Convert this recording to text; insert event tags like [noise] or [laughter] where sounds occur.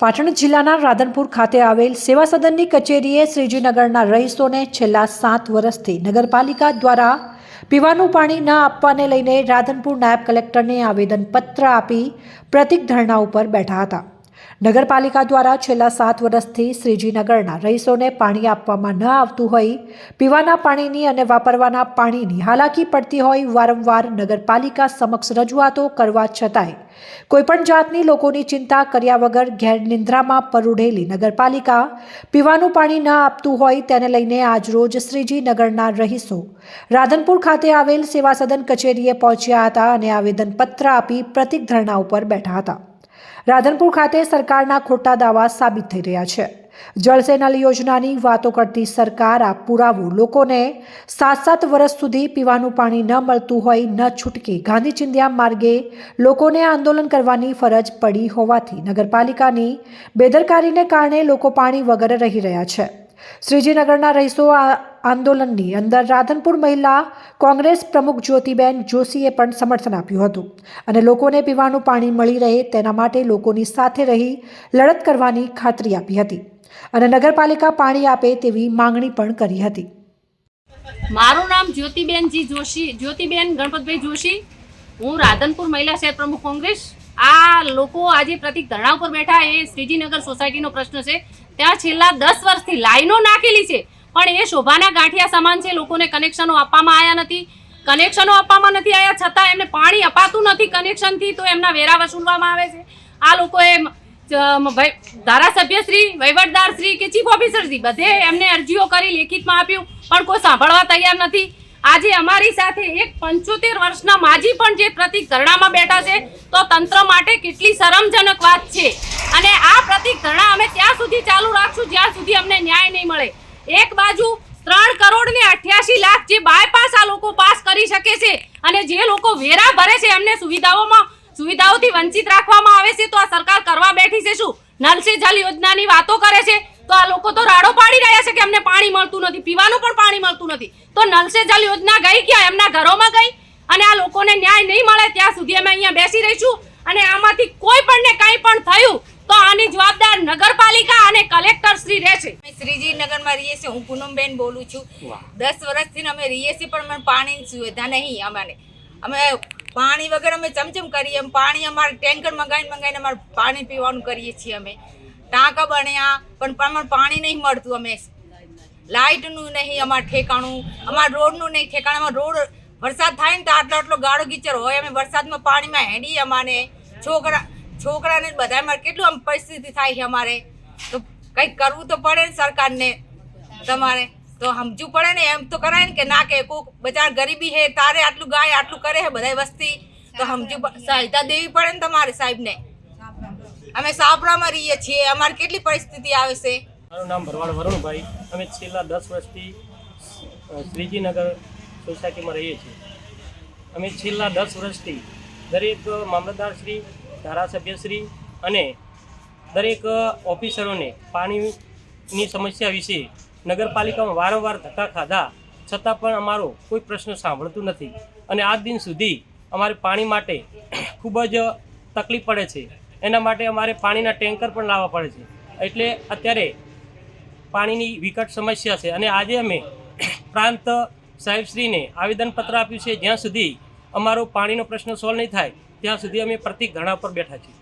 પાટણ જિલ્લાના રાધનપુર ખાતે આવેલ સેવા સદનની કચેરીએ શ્રીજીનગરના રહીશોને છેલ્લા સાત વર્ષથી નગરપાલિકા દ્વારા પીવાનું પાણી ન આપવાને લઈને રાધનપુર નાયબ કલેક્ટરને આવેદનપત્ર આપી પ્રતિક ધરણા ઉપર બેઠા હતા. નગરપાલિકા દ્વારા છેલ્લા સાત વર્ષથી શ્રીજીનગરના રહીશોને પાણી આપવામાં ન આવતું હોય, પીવાના પાણીની અને વાપરવાના પાણીની હાલાકી પડતી હોય, વારંવાર નગરપાલિકા સમક્ષ રજૂઆતો કરવા છતાંય કોઈપણ જાતની લોકોની ચિંતા કર્યા વગર ઘેર નિંદ્રામાં પરુઢેલી નગરપાલિકા પીવાનું પાણી ન આપતું હોય તેને લઈને આજરોજ શ્રીજીનગરના રહીશો રાધનપુર ખાતે આવેલ સેવા સદન કચેરીએ પહોંચ્યા હતા અને આવેદનપત્ર આપી પ્રતિક ધરણા ઉપર બેઠા હતા. રાધનપુર ખાતે સરકારના ખોટા દાવા સાબિત થઈ રહ્યા છે. જળસેનલ યોજનાની વાતો કરતી સરકાર આ પુરાવું લોકોને સાત સાત વર્ષ સુધી પીવાનું પાણી ન મળતું હોય, ન છૂટકે ગાંધી ચિંધ્યા માર્ગે લોકોને આંદોલન કરવાની ફરજ પડી હોવાથી નગરપાલિકાની બેદરકારીને કારણે લોકો પાણી વગર રહી રહ્યા છે. શ્રીજીનગરના રહીશો આંદોલનની અંદર રાધનપુર મહિલા કોંગ્રેસ પ્રમુખ જ્યોતિબેન જોશીએ પણ સમર્થન આપ્યું હતું અને લોકોને પીવાનું પાણી મળી રહે તેના માટે લોકોની સાથે રહી લડત કરવાની ખાતરી આપી હતી અને નગરપાલિકા પાણી આપે તેવી માંગણી પણ કરી હતી. મારું નામ જ્યોતિબેનજી જોશી, જ્યોતિબેન ગણપતભાઈ જોશી. હું રાધનપુર મહિલા શહેર પ્રમુખ કોંગ્રેસ. આ લોકો આજે પ્રતિક ધરણા ઉપર બેઠા એ શ્રીજીનગર સોસાયટીનો પ્રશ્ન છે. ત્યાં છેલ્લા દસ વર્ષથી લાઈનો નાખેલી છે. પણ એ શોભાના ગાંઠિયા સમાન છે, લોકોને કનેક્શનો આપવામાં આવ્યા નથી. કનેક્શનો આપવામાં નથી આવ્યા છતાં એમને પાણી અપાતું નથી કનેક્શનથી તો એમના વેરા વસૂલવામાં આવે છે. આ લોકોએ ધારાસભ્ય શ્રી ધારાસભ્યશ્રી વહીવટદારશ્રી કે ચીફ ઓફિસરશ્રી બધે એમને અરજીઓ કરી લેખિતમાં આપ્યું, પણ કોઈ સાંભળવા તૈયાર નથી. આજે અમારી સાથે એક પંચોતેર વર્ષના માજી પણ જે પ્રતિક ધરણામાં બેઠા છે, તો તંત્ર માટે કેટલી શરમજનક વાત છે. અને આ પ્રતિક ધરણા અમે ત્યાં સુધી ચાલુ રાખશું, જ્યાં સુધી અમને ન્યાય નહીં મળે. એક બાજુ ત્રણ કરોડ ને અઠ્યાસી લાખ જે બાયપાસ આ લોકો પાસ કરી શકે છે અને જે લોકો વેરા ભરે છે, એમને સુવિધાઓમાં, સુવિધાઓથી વંચિત રાખવામાં આવે છે, તો આ સરકાર કરવા બેઠી છે શું? નલ સે જલ યોજનાની વાતો કરે છે, તો આ લોકો તો રાડો પાડી રહ્યા છે કે અમને પાણી મળતું નથી, પીવાનું પણ પાણી મળતું નથી. તો નલ સે જલ યોજના ગઈ ક્યાં? એમના ઘરોમાં ગઈ અને આ લોકોને ન્યાય નહીં મળે, ત્યાં સુધી અમે અહીંયા બેસી રહીશું અને આમાંથી કોઈ પણ થયું તો આની જવાબદાર નગરપાલિકા અને કલેક્ટર શ્રી રહેશે અમે શ્રીજીનગરમાં રહીએ છીએ હું પૂનમબેન બોલું છું. દસ વર્ષથી અમે રહીએ છીએ પણ અમને પાણીની સુવિધા નહીં અમારે. અમે પાણી વગર અમે ચમચમ કરીએ એમ પાણી અમારે ટેન્કર મંગાવીને મંગાવીને અમારે પાણી પીવાનું કરીએ છીએ અમે. ટાંકા બન્યા પણ અમારે પાણી નહીં મળતું અમે. લાઇટનું નહીં અમારે ઠેકાણું અમારા રોડનું નહીં ઠેકાણું અમારે રોડ વરસાદ થાય ને તો આટલો આટલો ગાળો ગીચર હોય અમે વરસાદમાં પાણીમાં હેડી અમારે. છોકરા છોકરાને બધા અમારે કેટલું આમ પરિસ્થિતિ થાય છે અમારે. તો કંઈક કરવું તો પડે ને સરકારને. તમારે તો સમજવું પડે ને એમ તો કરાય ને કે ના કે કોક બચાર ગરીબી હે તારે આટલું ગાય આટલું કરે છે બધાય વસ્તી. તો સમજવું સહાયતા દેવી પડે ને તમારે સાહેબને. અમે સાપરામાં રહીએ છીએ. અમારે કેટલી પરિસ્થિતિ આવે છે? મારું નામ ભરવાડ વરુણભાઈ. અમે છેલ્લા દસ વર્ષથી શ્રીજીનગર સોસાયટીમાં રહીએ છીએ. અમે છેલ્લા દસ વર્ષથી દરેક મામલતદારશ્રી ધારાસભ્યશ્રી અને દરેક ઓફિસરોને પાણીની સમસ્યા વિશે નગરપાલિકામાં વારંવાર ધક્કા ખાધા, છતાં પણ અમારો કોઈ પ્રશ્ન સાંભળતું નથી. અને આજ દિન સુધી અમારે પાણી માટે [clears throat] ખૂબ જ તકલીફ પડે છે. એના માટે અમારે પાણીના ટેન્કર પણ લાવવા પડે છે. એટલે અત્યારે પાણીની વિકટ સમસ્યા છે. અને આજે અમે [clears throat] પ્રાંત સાહેબશ્રીને આવેદનપત્ર આપ્યું છે. જ્યાં સુધી અમારો પાણીનો પ્રશ્ન સોલ્વ નહીં થાય, ત્યાં સુધી અમે પ્રતિક ધરણા પર બેઠા છીએ.